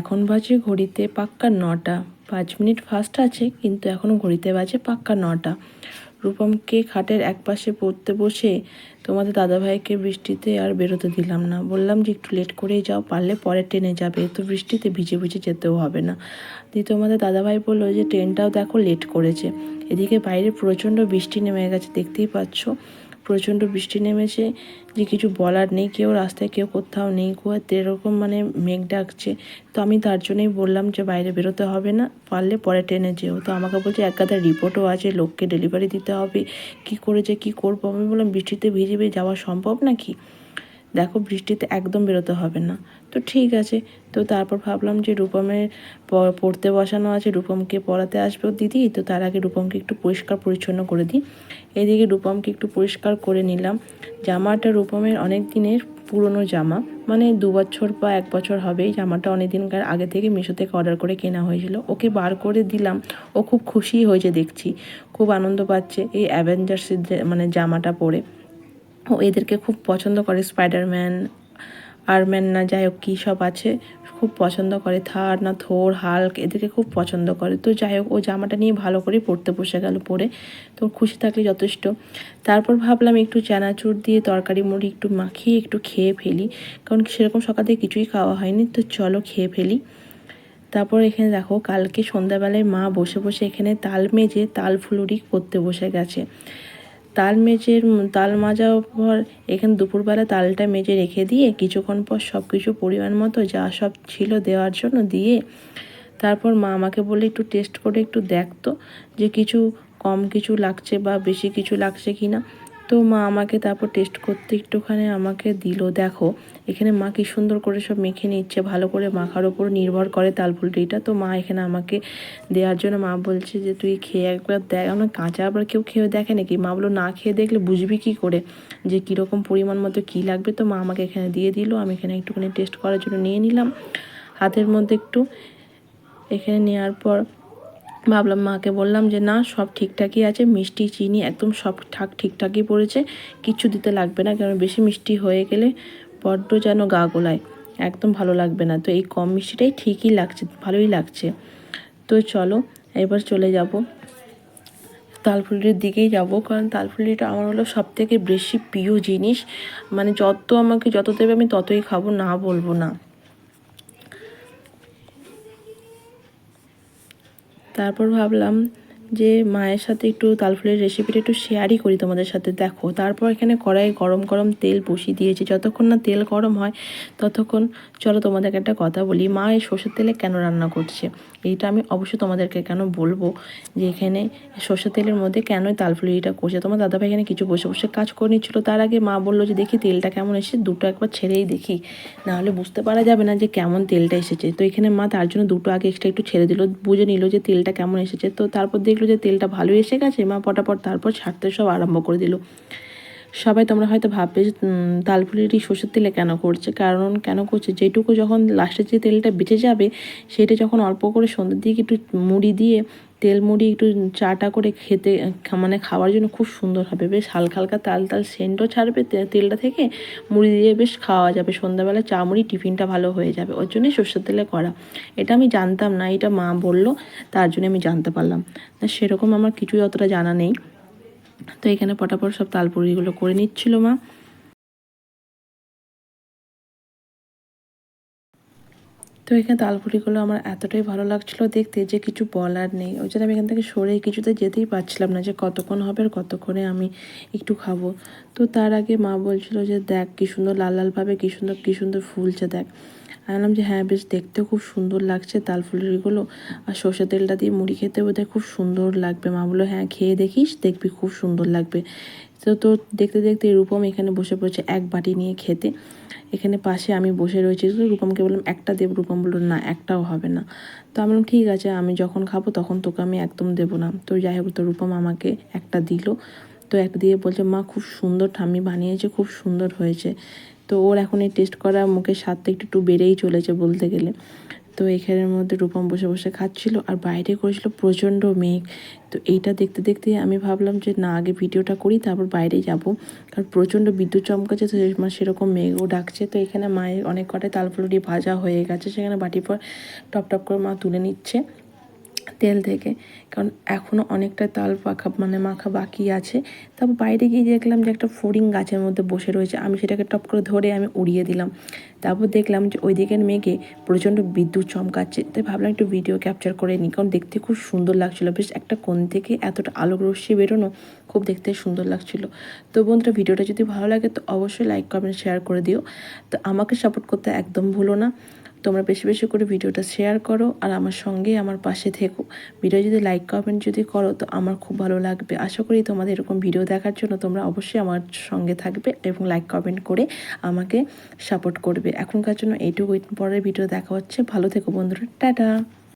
এখন বাজে ঘড়িতে পাক্কা নটা। পাঁচ মিনিট ফাস্ট আছে, কিন্তু এখনও ঘড়িতে বাজে পাক্কা নটা। রূপমকে খাটের একপাশে পড়তে বসে তোমাদের দাদাভাইকে বৃষ্টিতে আর বেরোতে দিলাম না। বললাম যে একটু লেট করেই যাও, পারলে পরে ট্রেনে যাবে তো বৃষ্টিতে ভিজে ভিজে যেতেও হবে না। দিয়ে তোমাদের দাদাভাই বলল যে ট্রেনটাও দেখো লেট করেছে। এদিকে বাইরে প্রচণ্ড বৃষ্টি নেমে গেছে, দেখতেই পাচ্ছ। প্রচণ্ড বৃষ্টি নেমেছে যে কিছু বলার নেই, কেউ রাস্তায়, কেউ কোথাও নেই, কুয়াতে এরকম মানে মেঘ ডাকছে। তো আমি তার জন্যই বললাম যে বাইরে বেরোতে হবে না, পারলে পরে ট্রেনে যেও। তো আমাকে বলছে, এক গাদা রিপোর্টও আছে, লোককে ডেলিভারি দিতে হবে। কি করেছে, কী করব? আমি বললাম, বৃষ্টিতে ভিজে ভিজে যাওয়া সম্ভব নাকি? দেখো বৃষ্টিতে একদম বেরোতে হবে না। তো ঠিক আছে, তো তারপর ভাবলাম যে রূপমের পড়তে বসানো আছে, রূপমকে পড়াতে আসবে দিদি, তো তার আগে রূপমকে একটু পরিষ্কার পরিচ্ছন্ন করে দিই। এদিকে রূপমকে একটু পরিষ্কার করে নিলাম। জামাটা রূপমের অনেক দিনের পুরনো জামা মানে দু বছর বা এক বছর হবে জামাটা অনেক দিনকার আগে থেকে মিশো থেকে অর্ডার করে কেনা হয়েছিল। ওকে বার করে দিলাম। ও খুব খুশি হয়েছে দেখছি। খুব আনন্দ পাচ্ছে এই অ্যাভেঞ্জার্সের মানে জামাটা পরে। ও এদেরকে খুব পছন্দ করে স্পাইডারম্যান, আরম্যান না যাই হোক কী সব আছে, খুব পছন্দ করে। থার না থোর, হাল্ক এদেরকে খুব পছন্দ করে। তো যাই হোক, ও জামাটা নিয়ে ভালো করে পড়তে বসে গেল পরে তো খুশি থাকলে যথেষ্ট। তারপর ভাবলাম একটু চানাচুর দিয়ে তরকারি মুড়ি একটু মাখিয়ে একটু খেয়ে ফেলি। কারণ সেরকম সকাল থেকে কিছুই খাওয়া হয়নি। তো চলো খেয়ে ফেলি। তারপর এখানে দেখো, কালকে সন্ধ্যাবেলায় মা বসে বসে এখানে তাল মেজে তাল ফুলুরি করতে বসে গেছে। তাল মেজের তাল মাজা পর এখানে দুপুরবেলা তালটা মেজে রেখে দিয়ে কিছুক্ষণ পর সব কিছু পরিমাণ মতো যা সব ছিল দেওয়ার জন্য দিয়ে তারপর মা আমাকে বলে একটু টেস্ট করে একটু দেখতো যে কিছু কম কিছু লাগছে বা বেশি কিছু লাগছে কি না তো মা আমাকে তারপর টেস্ট করতে একটুখানি আমাকে দিল। দেখো, এখানে মা কি সুন্দর করে সব মেখে নিচ্ছে, ভালো করে মাখার ওপর নির্ভর করে তালফুলটিটা তো মা এখানে আমাকে দেওয়ার জন্য মা বলছে যে, তুই খেয়ে একবার দেখ। আমরা কাঁচা আবার কেউ খেয়ে দেখে নাকি? মা বলল, না খেয়ে দেখলে বুঝবি কি করে? যে কীরকম পরিমাণ মতো কী লাগবে? তো মা আমাকে এখানে দিয়ে দিল। আমি এখানে একটুখানি টেস্ট করার জন্য নিয়ে নিলাম। হাতের মধ্যে একটু এখানে নেওয়ার পর ভাবলাম মাকে বললাম যে, না, সব ঠিকঠাকই আছে। মিষ্টি, চিনি একদম সব ঠাক ঠিকঠাকই পড়েছে। কিছু দিতে লাগবে না, কারণ বেশি মিষ্টি হয়ে গেলে বড্ড যেন গা গোলায়। একদম ভালো লাগবে না। তো এই কম মিষ্টিটাই ঠিকই লাগছে, ভালোই লাগছে। তো চলো, এবার চলে যাব। তালফুলির দিকেই যাব, কারণ তালফুলিটা আমার হলো সব থেকে বেশি প্রিয় জিনিস। মানে যত আমাকে যত দেবে আমি ততই খাব, না বলব না। তারপর ভাবলাম যে মায়ের সাথে একটু তালফুলের রেসিপিটা একটু শেয়ারই করি তোমাদের সাথে, দেখো। তারপর এখানে কড়াই গরম গরম তেল বসিয়ে দিয়েছি। যতক্ষণ না তেল গরম হয়, ততক্ষণ চলো তোমাদেরকে একটা কথা বলি, মা এই সর্ষের তেলে কেন রান্না করছে? এইটা আমি অবশ্যই তোমাদেরকে কেন বলব যে এখানে সর্ষের তেলের মধ্যে কেন তালফুলিটা করছে তোমার দাদাভাই এখানে কিছু বসে বসে কাজ করে নিচ্ছিলো, তার আগে মা বলল যে, দেখি তেলটা কেমন এসেছে, দুটো একবার ছেড়েই দেখি। নাহলে বুঝতে পারা যাবে না যে কেমন তেলটা এসেছে। তো এখানে মা তার জন্য দুটো আগে এক্সট্রা একটু ছেড়ে দিল, বুঝে নিল যে তেলটা কেমন এসেছে। তো তারপর দেখল যে তেলটা ভালো এসে গেছে, মা পটাপট তারপর ছাড়তে সব আরম্ভ করে দিল। সবাই তোমরা হয়তো ভাববে তালফুলিটি সর্ষের তেলে কেন করছে? কারণ কেন করছে? যেটুকু যখন লাস্টে যে তেলটা বেঁচে যাবে, সেটা যখন অল্প করে সন্ধ্যের দিকে একটু মুড়ি দিয়ে, তেল মুড়ি একটু চাটা করে খেতে মানে খাওয়ার জন্য খুব সুন্দর হবে। বেশ হালকা হালকা তাল তাল সেন্টও ছাড়বে তেলটা থেকে, মুড়ি দিয়ে বেশ খাওয়া যাবে। সন্ধ্যাবেলা চা মুড়ি টিফিনটা ভালো হয়ে যাবে। ওর জন্যই সর্ষের তেলে করা। এটা আমি জানতাম না, এটা মা বলল, তার জন্য আমি জানতে পারলাম। সেরকম আমার কিছুই অতটা জানা নেই। তো এখানে পটাপট সব তালপুরিগুলো করে নিচ্ছিল মা। তো এখানে তালপুরিগুলো আমার এতটাই ভালো লাগছিল দেখতে যে কিছু বলার নেই। ওই জন্য আমি এখান থেকে সরে কিছুতে যেতেই পারছিলাম না যে কতক্ষণ হবে আর কতক্ষণে আমি একটু খাব। তো তার আগে মা বলছিল যে দেখ কী সুন্দর লাল লালভাবে কী সুন্দর কী সুন্দর ফুলছে দেখ। আমি বললাম যে হ্যাঁ বেশ দেখতেও খুব সুন্দর লাগছে তাল তালফুলিগুলো আর সর্ষে তেলটা দিয়ে মুড়ি খেতে বোধহয় খুব সুন্দর লাগবে। মা বলল হ্যাঁ খেয়ে দেখিস, দেখবি খুব সুন্দর লাগবে। তো তো দেখতে দেখতে রূপম এখানে বসে পড়েছে এক বাটি নিয়ে খেতে। এখানে পাশে আমি বসে রয়েছি। রূপমকে বললাম, একটা দেব? রূপম বলল, না, একটাও হবে না। তো আমি বললাম, ঠিক আছে, আমি যখন খাব তখন তোকে আমি একদম দেবো না। তো যাই হোক, তো রূপম আমাকে একটা দিল। তো একটা দিয়ে বলছে, মা, খুব সুন্দর ঠাম্মি বানিয়েছে, খুব সুন্দর হয়েছে। তো ওর এখন এই টেস্ট করা মুখের স্বাদটা একটু একটু বেড়েই চলেছে বলতে গেলে। তো এখানের মধ্যে রূপম বসে বসে খাচ্ছিল আর বাইরে করেছিল প্রচণ্ড মেঘ। তো এইটা দেখতে দেখতে আমি ভাবলাম যে, না, আগে ভিডিওটা করি, তারপর বাইরে যাব। কারণ প্রচণ্ড বিদ্যুৎ চমকাচ্ছে, তো সেরকম মেঘও ডাকছে। তো এখানে মায়ের অনেক কটাই তালফুলুরি ভাজা হয়ে গেছে, সেখানে বাটি পর টপ টপ করে মা তুলে নিচ্ছে। তেল থেকে। কারণ এখনও অনেকটা তাল পাখা মানে মাখা বাকি আছে। তারপর বাইরে গিয়ে দেখলাম যে একটা ফড়িং গাছের মধ্যে বসে রয়েছে। আমি সেটাকে টপ করে ধরে আমি উড়িয়ে দিলাম। তারপর দেখলাম যে ওই দিকের মেঘে প্রচণ্ড বিদ্যুৎ চমকাচ্ছে। তাই ভাবলাম একটু ভিডিও ক্যাপচার করে নিই। কারণ দেখতে খুব সুন্দর লাগছিল। বেশ একটা কোণ থেকে এতটা আলোক রশ্মি বেরোনো খুব দেখতে সুন্দর লাগছিল। তো বন্ধুরা, ভিডিওটা যদি ভালো লাগে তো অবশ্যই লাইক কমেন্ট শেয়ার করে দিও। তো আমাকে সাপোর্ট করতে একদম ভুলো না। তোমরা বেশি বেশি করে ভিডিওটা শেয়ার করো আর আমার সঙ্গে আমার পাশে থেকো। ভিডিও যদি লাইক কমেন্ট যদি করো, তো আমার খুব ভালো লাগবে। আশা করি তোমাদের এরকম ভিডিও দেখার জন্য তোমরা অবশ্যই আমার সঙ্গে থাকবে এবং লাইক কমেন্ট করে আমাকে সাপোর্ট করবে। এখনকার জন্য এইটুকু পরের ভিডিও দেখা হচ্ছে। ভালো থেকো বন্ধুরা। টাটা!